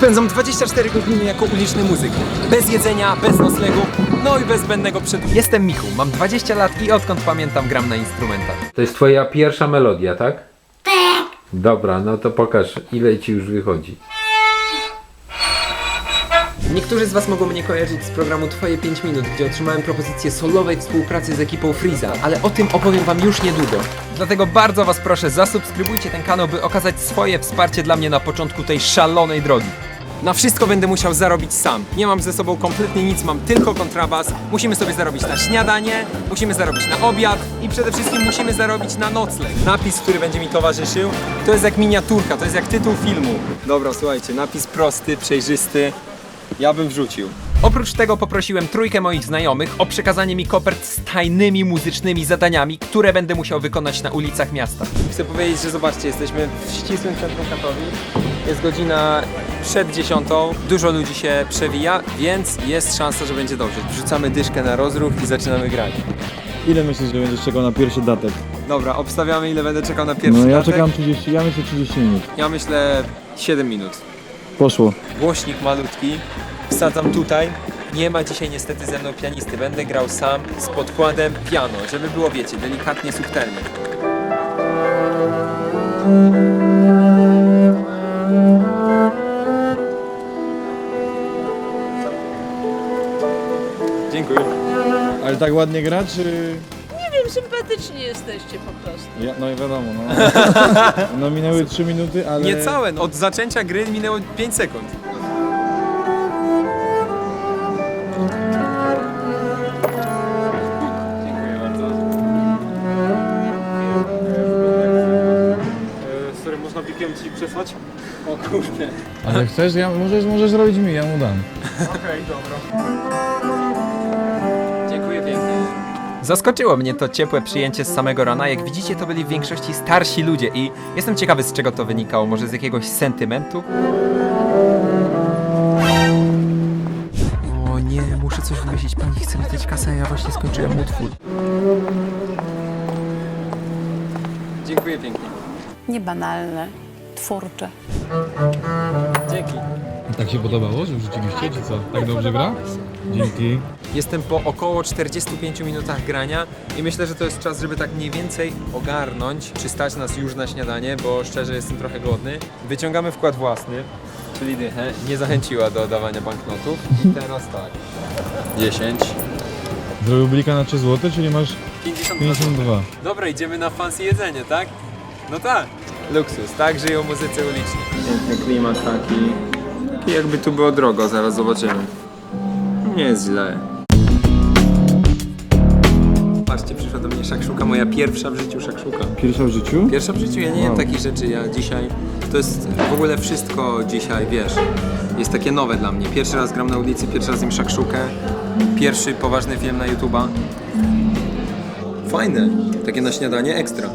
Spędzam 24 godziny jako uliczny muzyk. Bez jedzenia, bez noclegu, no i bez zbędnego przedu. Jestem Michu, mam 20 lat i odkąd pamiętam gram na instrumentach. To jest twoja pierwsza melodia, tak? Tak. Dobra, no to pokaż, ile ci już wychodzi. Niektórzy z Was mogą mnie kojarzyć z programu Twoje 5 minut, gdzie otrzymałem propozycję solowej współpracy z ekipą Freeza, ale o tym opowiem Wam już niedługo. Dlatego bardzo Was proszę, zasubskrybujcie ten kanał, by okazać swoje wsparcie dla mnie na początku tej szalonej drogi. Na wszystko będę musiał zarobić sam. Nie mam ze sobą kompletnie nic, mam tylko kontrabas. Musimy sobie zarobić na śniadanie, musimy zarobić na obiad i przede wszystkim musimy zarobić na nocleg. Napis, który będzie mi towarzyszył, to jest jak miniaturka, to jest jak tytuł filmu. Dobra, słuchajcie, napis prosty, przejrzysty. Ja bym wrzucił. Oprócz tego poprosiłem trójkę moich znajomych o przekazanie mi kopert z tajnymi muzycznymi zadaniami, które będę musiał wykonać na ulicach miasta. Chcę powiedzieć, że zobaczcie, jesteśmy w ścisłym centrum Katowic. Jest godzina przed dziesiątą, dużo ludzi się przewija, więc jest szansa, że będzie dobrze. Wrzucamy dyszkę na rozruch i zaczynamy grać. Ile myślisz, że będziesz czekał na pierwszy datek? Dobra, obstawiamy ile będę czekał na pierwszy No ja datek. czekam 30, ja myślę 30 minut. Ja myślę 7 minut. Poszło. głośnik malutki. Wsadzam tutaj. Nie ma dzisiaj niestety ze mną pianisty. Będę grał sam z podkładem piano, żeby było, wiecie, delikatnie subtelnie. Dziękuję. Ale tak ładnie gra, czy... Sympatyczni jesteście po prostu. Ja, no i wiadomo, no. No minęły 3 minuty, ale... Niecałe, no, od zaczęcia gry minęło 5 sekund. Dziękuję bardzo. Sorry, można bikiem ci przesłać? O kurde. Ale chcesz? Ja, możesz, możesz zrobić mi, ja mu dam. Okej, dobra. Zaskoczyło mnie to ciepłe przyjęcie z samego rana. Jak widzicie, to byli w większości starsi ludzie i jestem ciekawy, z czego to wynikało. Może z jakiegoś sentymentu? O nie, muszę coś wymyślić. Pani chce mi dać kasę, a ja właśnie skończyłem utwór. Dziękuję pięknie. Niebanalne, twórcze. Dzięki. Tak się podobało, że wrzuciliście, czy co? Tak dobrze gra? Dzięki. Jestem po około 45 minutach grania i myślę, że to jest czas, żeby tak mniej więcej ogarnąć, czy stać nas już na śniadanie, bo szczerze jestem trochę głodny. Wyciągamy wkład własny, czyli dychę. Nie zachęciła do dawania banknotów. I teraz tak. 10. Zrobił blika na 3 zł, czyli masz 52. 52. Dobra, idziemy na fancy jedzenie, tak? No tak. Luksus, tak żyją muzycy uliczni. Piękny klimat taki. Taki jakby tu było drogo, zaraz zobaczymy. Nie jest źle. Patrzcie, przyszła do mnie szakszuka, moja pierwsza w życiu szakszuka. Pierwsza w życiu? Pierwsza w życiu, ja nie Wow. takich rzeczy, ja dzisiaj, to jest w ogóle wszystko dzisiaj, wiesz, jest takie nowe dla mnie. Pierwszy raz gram na ulicy, pierwszy raz jem szakszukę, pierwszy poważny film na YouTube'a. Fajne, takie na śniadanie ekstra.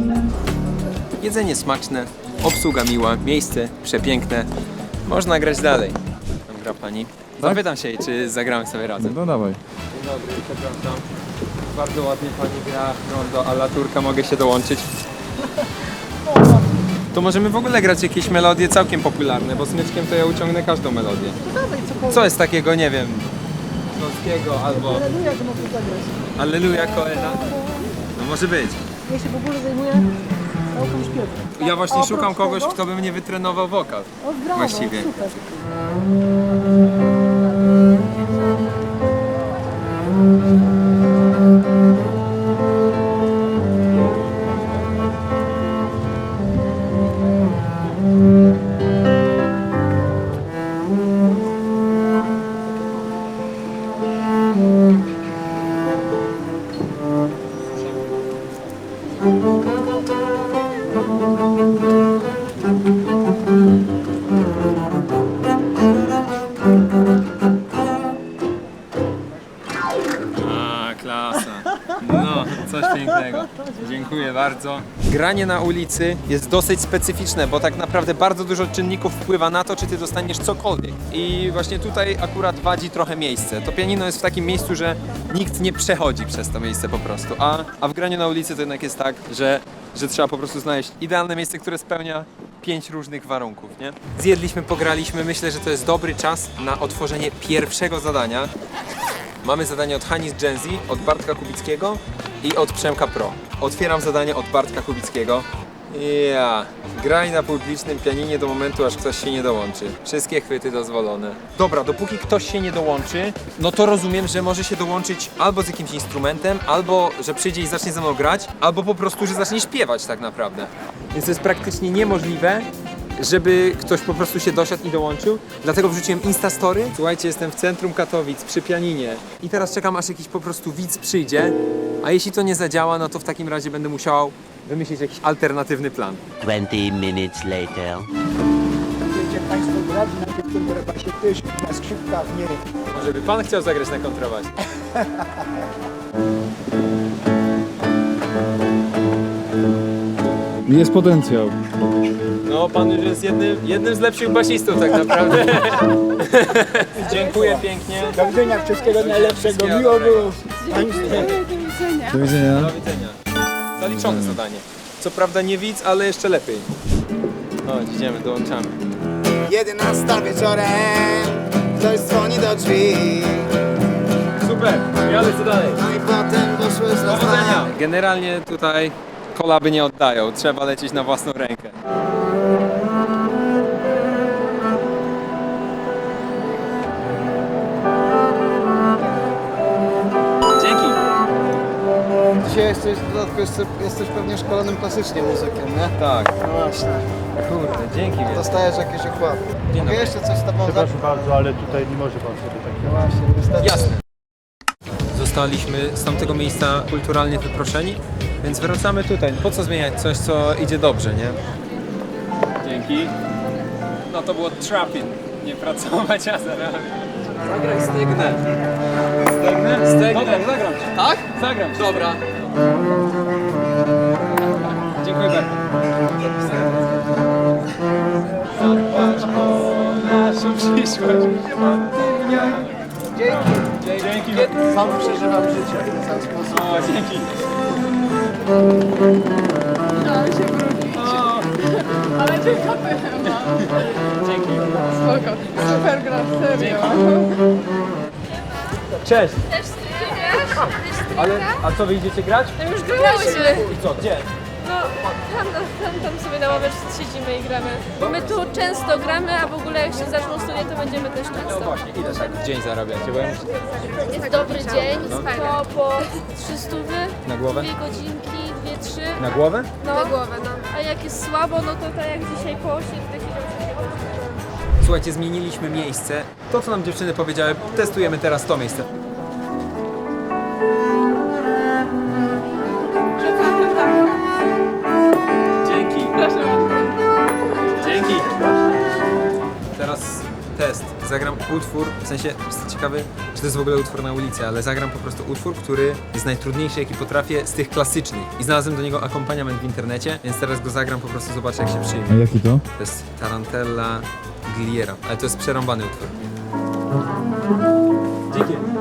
Jedzenie smaczne, obsługa miła, miejsce przepiękne. Można grać dalej. Tam gra pani. Zapytam się jej, czy zagramy sobie razem. No dawaj. Dzień dobry, przepraszam. Bardzo ładnie pani gra rondo, a laturka mogę się dołączyć. To możemy w ogóle grać jakieś melodie całkiem popularne, bo smyczkiem to ja uciągnę każdą melodię. Co jest takiego, nie wiem, Śląskiego albo... Alleluja to mogę zagrać. Alleluja Koena. No może być. Ja się w ogóle zajmuję. Ja właśnie szukam kogoś, tego- kto by mnie wytrenował wokal. O, brawo, Właściwie. super. Dziękuję bardzo. Granie na ulicy jest dosyć specyficzne, bo tak naprawdę bardzo dużo czynników wpływa na to, czy ty dostaniesz cokolwiek. I właśnie tutaj akurat wadzi trochę miejsce. To pianino jest w takim miejscu, że nikt nie przechodzi przez to miejsce po prostu. A, a w graniu na ulicy to jednak jest tak, że, że trzeba po prostu znaleźć idealne miejsce, które spełnia pięć różnych warunków, nie? Zjedliśmy, pograliśmy, myślę, że to jest dobry czas na otworzenie pierwszego zadania. Mamy zadanie od Hanis Genzi, od Bartka Kubickiego i od Przemka Pro. Otwieram zadanie od Bartka Kubickiego. Ja, graj na publicznym pianinie do momentu, aż ktoś się nie dołączy. Wszystkie chwyty dozwolone. Dobra, dopóki ktoś się nie dołączy, no to rozumiem, że może się dołączyć albo z jakimś instrumentem, albo że przyjdzie i zacznie ze mną grać, albo po prostu, że zacznie śpiewać tak naprawdę. Więc to jest praktycznie niemożliwe, żeby ktoś po prostu się dosiadł i dołączył. Dlatego wrzuciłem Instastory. Słuchajcie, jestem w centrum Katowic, przy pianinie. I teraz czekam, aż jakiś po prostu widz przyjdzie. A jeśli to nie zadziała, no to w takim razie będę musiał wymyślić jakiś alternatywny plan. 20 minutes later. Będziecie Państwo grać, też na skrzypkach, nie. Może by pan chciał zagrać na kontrabasie? Jest potencjał. No, pan już jest jednym, jednym z lepszych basistów tak naprawdę. Dziękuję pięknie. Do widzenia, wszystkiego najlepszego, miło było Państwu. Do widzenia. Do widzenia. Zaliczone zadanie. Co prawda nie widz, ale jeszcze lepiej. Chodź, idziemy, dołączamy. 11 wieczorem Ktoś dzwoni do drzwi Super, ja lecę dalej. No i potem poszły z nas! Generalnie tutaj kolaby nie oddają, trzeba lecieć na własną rękę. Jesteś, w dodatku jeszcze, jesteś pewnie szkolonym klasycznie muzykiem, nie? Tak, No właśnie kurde, dzięki wielkie. Dostajesz jakieś okłady Mogę dobry. jeszcze coś z tobą zacząć? Przepraszam bardzo, ale tutaj nie może pan sobie tak No właśnie, niestety Jasne. Zostaliśmy z tamtego miejsca kulturalnie wyproszeni, więc wracamy tutaj. Po co zmieniać coś, co idzie dobrze, nie? Dzięki. No to było trapping. Nie pracować, a zarabiać. Zagraj stygnę. Stygnę? Stygnę. Dobra, zagram ci. Tak? Zagram ci. Dobra. Dziękuję bardzo. O naszą przyszłość. Dzięki. Dzięki. Sam przeżywam życie w ten sposób O, dzięki. Ale ty kapelę Dzięki. Spoko. Super gra, serio. Cześć. Ale, a co, wy idziecie grać? No już grałyśmy. I co, gdzie? No, tam, tam, tam sobie na ławeczce siedzimy i gramy. Bo my tu często gramy, a w ogóle jak się zaczną studia, to będziemy też No często. właśnie, ile tak w dzień zarabiacie? Bo ja muszę Jest dobry dzień, to po 300 na głowę? dwie godzinki, dwie, trzy. Na głowę? No. Na głowę, no. A jak jest słabo, no to tak jak dzisiaj po 8 takich Słuchajcie, zmieniliśmy miejsce. To, co nam dziewczyny powiedziały, testujemy teraz to miejsce. Zagram utwór, w sensie jestem ciekawy, czy to jest w ogóle utwór na ulicy, ale zagram po prostu utwór, który jest najtrudniejszy, jaki potrafię z tych klasycznych. I znalazłem do niego akompaniament w internecie, więc teraz go zagram, po prostu zobaczę, jak się przyjmie. A jaki to? To jest Tarantella Gliera, ale to jest przerąbany utwór. Dzięki.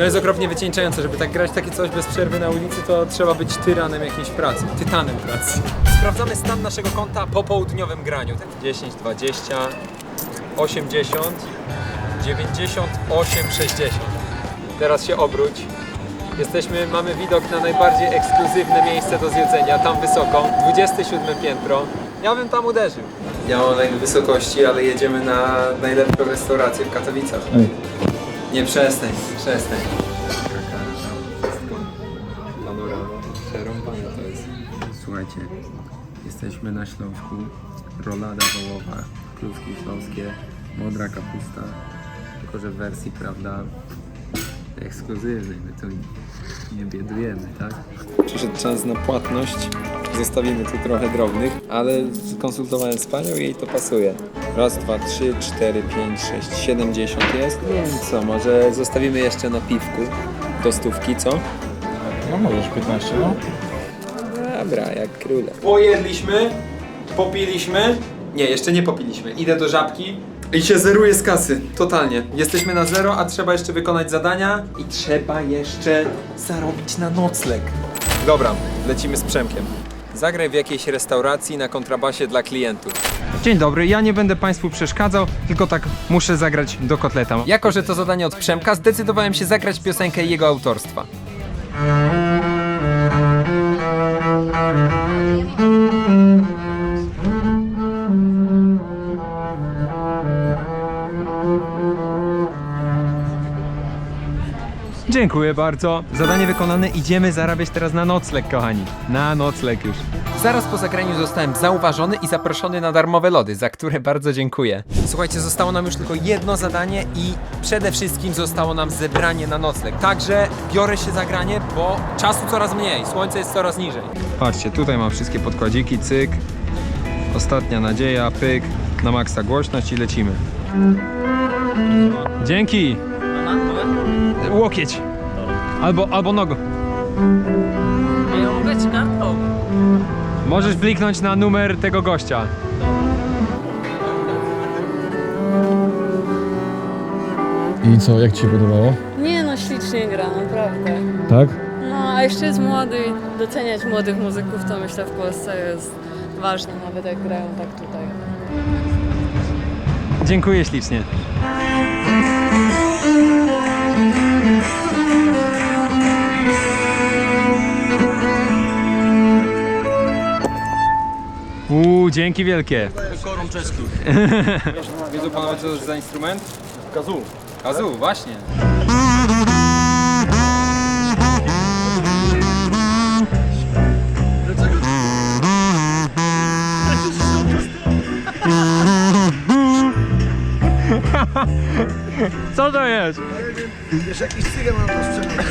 No jest okropnie wycieńczające, żeby tak grać takie coś bez przerwy na ulicy, to trzeba być tyranem jakiejś pracy, tytanem pracy. Sprawdzamy stan naszego konta po południowym graniu. 10, 20, 80, 98, 60. Teraz się obróć. Jesteśmy, mamy widok na najbardziej ekskluzywne miejsce do zjedzenia, tam wysoko, 27 piętro. Ja bym tam uderzył. Ja mam na wysokości, ale jedziemy na najlepszą restaurację w Katowicach. Nie przestań, przestań. Panorama, przerąbane to jest. Słuchajcie, jesteśmy na Śląsku, rolada wołowa, kluski śląskie, modra kapusta, tylko że w wersji, prawda, ekskluzywnej, my tu nie biedujemy, tak? Przyszedł czas na płatność, zostawimy tu trochę drobnych, ale skonsultowałem z panią i jej to pasuje. Raz, dwa, trzy, cztery, pięć, sześć, siedemdziesiąt jest. No co, może zostawimy jeszcze na piwku do stówki, co? No możesz 15, no. Dobra, jak króle. Pojedliśmy, Popiliśmy. Nie, jeszcze nie popiliśmy. Idę do żabki i się zeruje z kasy. Totalnie. Jesteśmy na zero, a trzeba jeszcze wykonać zadania i trzeba jeszcze zarobić na nocleg. Dobra, lecimy z Przemkiem. Zagraj w jakiejś restauracji na kontrabasie dla klientów. Dzień dobry, ja nie będę Państwu przeszkadzał, tylko tak muszę zagrać do kotleta. Jako, że to zadanie od Przemka, zdecydowałem się zagrać piosenkę jego autorstwa. Dziękuję bardzo. Zadanie wykonane. Idziemy zarabiać teraz na nocleg, kochani. Na nocleg już. Zaraz po zagraniu zostałem zauważony i zaproszony na darmowe lody, za które bardzo dziękuję. Słuchajcie, zostało nam już tylko jedno zadanie i przede wszystkim zostało nam zebranie na nocleg. Także biorę się za granie, bo czasu coraz mniej, słońce jest coraz niżej. Patrzcie, tutaj mam wszystkie podkładziki, cyk. Ostatnia nadzieja, pyk. Na maksa głośność i lecimy. Dzięki! Łokieć. Albo, albo nogą. Możesz bliknąć na numer tego gościa. I co, jak ci się podobało? Nie no, ślicznie gra, naprawdę. Tak? No, a jeszcze jest młody i doceniać młodych muzyków to myślę w Polsce jest ważne, nawet jak grają tak tutaj. Dziękuję ślicznie. Uuu, dzięki wielkie. Korum czeski. Wiedzą panowie co to jest za instrument? Kazu. Kazu, właśnie. Co to jest? Wiesz, jakiś cygan mam to sprzedać.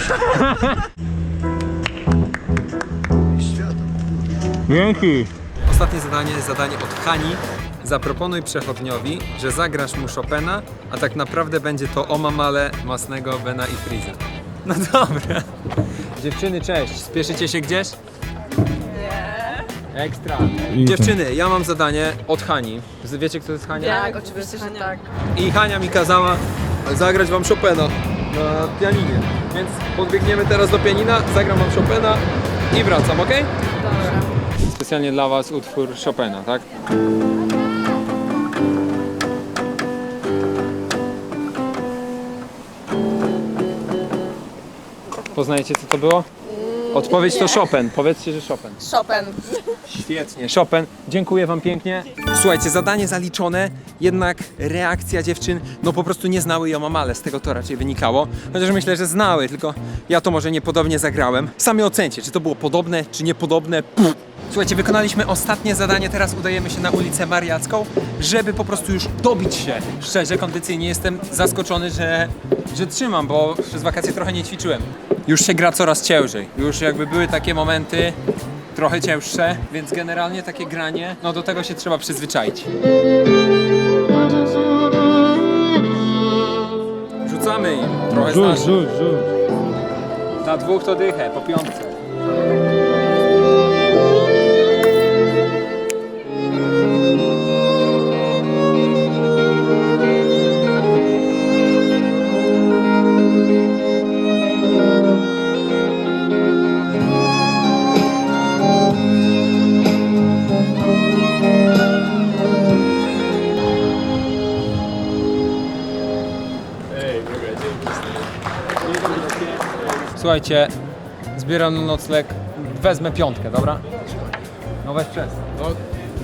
Dzięki. Ostatnie zadanie jest zadanie od Hani. Zaproponuj przechodniowi, że zagrasz mu Chopina, a tak naprawdę będzie to Omamale Masnego, Bena i Friza. No dobra. Dziewczyny, cześć. Spieszycie się gdzieś? Nie. Ekstra. Dziewczyny, ja mam zadanie od Hani. Wiecie, kto to jest Hania? Tak, oczywiście, że tak. I Hania mi kazała zagrać wam Chopina na pianinie. Więc podbiegniemy teraz do pianina, zagram wam Chopina i wracam, ok? Dobra. Specjalnie dla was utwór Chopina, tak? Poznajecie co to było? Odpowiedź to Chopin. Powiedzcie, że Chopin. Chopin. Świetnie, Chopin. Dziękuję wam pięknie. Słuchajcie, zadanie zaliczone, jednak reakcja dziewczyn, no po prostu nie znały Yomamale, z tego to raczej wynikało. Chociaż myślę, że znały, tylko ja to może niepodobnie zagrałem. Sami ocencie, czy to było podobne, czy niepodobne. Pff. Słuchajcie, wykonaliśmy ostatnie zadanie, teraz udajemy się na ulicę Mariacką, żeby po prostu już dobić się. Szczerze, kondycyjnie jestem zaskoczony, że, że trzymam, bo przez wakacje trochę nie ćwiczyłem. Już się gra coraz ciężej. Już jakby były takie momenty, trochę cięższe, więc generalnie takie granie, no do tego się trzeba przyzwyczaić. Rzucamy im, trochę Rzuć, rzuć, rzuć. Na dwóch to dychę, po piątce. Słuchajcie, zbieram na nocleg, wezmę piątkę, dobra? No weź przez. No,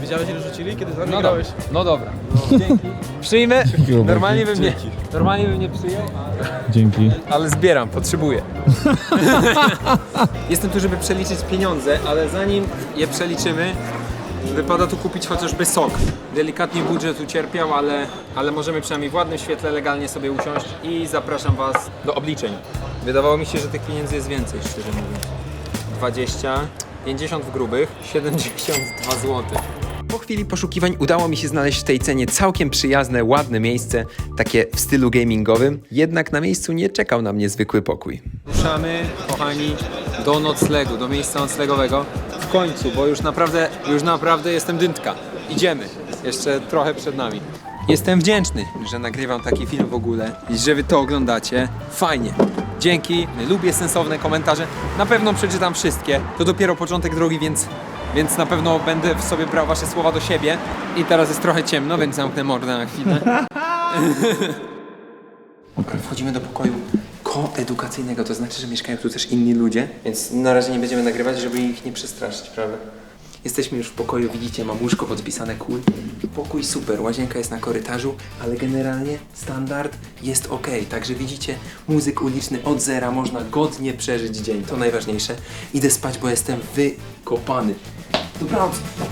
widziałeś ile rzucili, kiedy No dobra, no dobra. No, dzięki. Przyjmę? Normalnie bym nie, normalnie bym nie przyjął, Dzięki. ale zbieram, potrzebuję. Jestem tu, żeby przeliczyć pieniądze, ale zanim je przeliczymy, wypada tu kupić chociażby sok. Delikatnie budżet ucierpiał, ale, ale możemy przynajmniej w ładnym świetle legalnie sobie usiąść i zapraszam Was do obliczeń. Wydawało mi się, że tych pieniędzy jest więcej, szczerze mówiąc. 20, 50 w grubych, 72 zł. Po chwili poszukiwań udało mi się znaleźć w tej cenie całkiem przyjazne, ładne miejsce, takie w stylu gamingowym, jednak na miejscu nie czekał na mnie zwykły pokój. Ruszamy, kochani, do noclegu, do miejsca noclegowego. W końcu, bo już naprawdę, już naprawdę jestem dyntka. Idziemy. Jeszcze trochę przed nami. Jestem wdzięczny, że nagrywam taki film w ogóle i że wy to oglądacie. Fajnie. Dzięki. Lubię sensowne komentarze. Na pewno przeczytam wszystkie. To dopiero początek drogi, więc, więc na pewno będę w sobie brał wasze słowa do siebie. I teraz jest trochę ciemno, więc zamknę mordę na chwilę. Wchodzimy do pokoju koedukacyjnego, to znaczy, że mieszkają tu też inni ludzie, więc na razie nie będziemy nagrywać, żeby ich nie przestraszyć, prawda? Jesteśmy już w pokoju, widzicie, mam łóżko podpisane cool. Pokój super, łazienka jest na korytarzu, ale generalnie standard jest ok. Także widzicie, muzyk uliczny od zera, można godnie przeżyć dzień, to najważniejsze. Idę spać, bo jestem wykopany. Dobranoc.